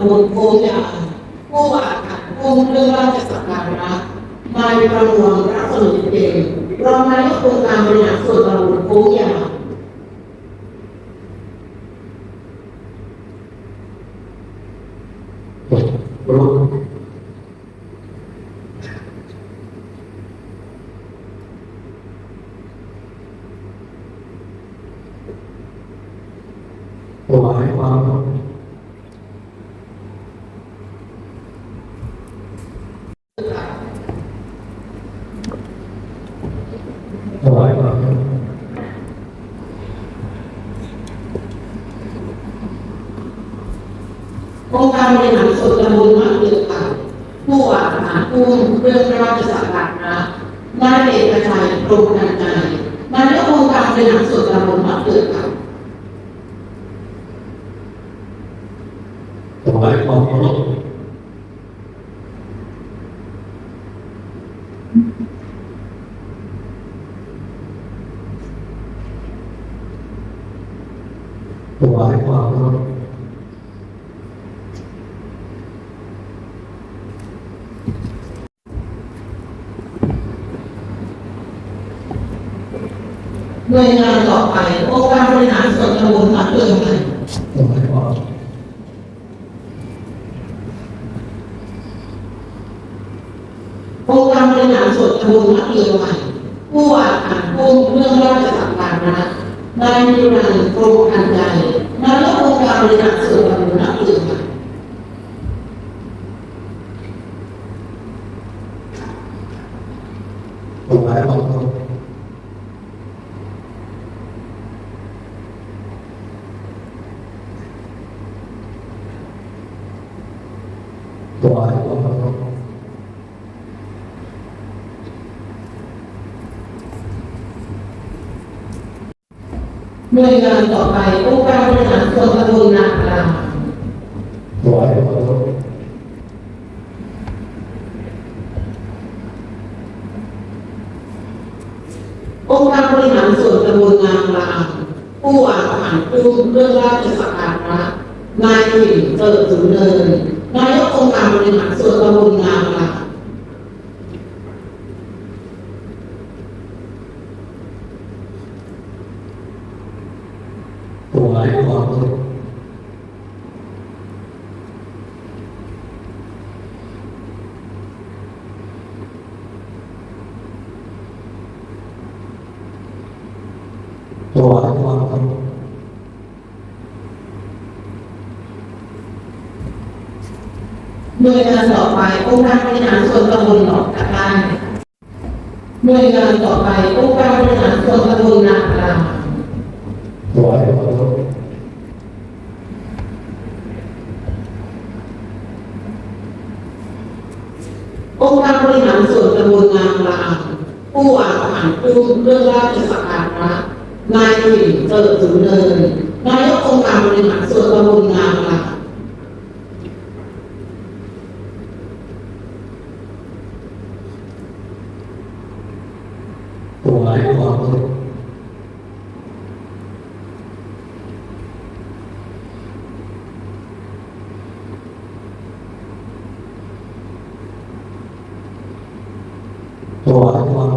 ำบลโพยาผู้ว่าการผู้เรื่องราชสักการะนายประมวลรัศมีเดชรองนายกองค์การบริหารส่วนตำบลโพยาถวายความเคารพถวายความเคารพ องค์การบริหารส่วนตำบลมะเดือค่ะผู้ว่ากาผู้เรื่องราชสักการะนายเอกชัยพรหมนันใจนายกองค์การบริหารส่วนตำบลมะเดือค่ะถวายความเคารพถวายความเคารพ หน่วยงานต่อไปองค์การบริหารส่วนตำบลมะเดือค่ะถวายความองค์การบริหารส่วนตำบลมะเดือใหม่ผู้ว่าการผู้เรื่องราชสักการะนายนิรันดร์พรหมนันใจนายกองค์การบริหารส่วนตำบลมะเดือค่ะถวายความเคา ถวายความเคารพหน่วยงานต่อไปองค์การบริหารส่วนตำบลนาครามถวายความเคารพองค์การบริหารส่วนตำบลนางรามผู้ว่าการผู้เรื่องราชสักการะนายหญิงเติร์สุนเนินนายก องค์การบริหารส่วนตำบลนางราม ถวายความเคารพ ถวายความเคารพ หน่วยงานต่อไปองค์การบริหารส่วนตำบลหนองตะไคร้หน่วยงานต่อไปองค์การบริหารส่วนตำบลนางรามถวายความเคารพองค์การบริหารส่วนตำบลนางรามผู้ว่าการผู้เรื่องราชสักการะนายหญิงเติร์สุนเนินนายกองค์การบริหารส่วนตำบลนางรา มถวายความเคารพถวายควา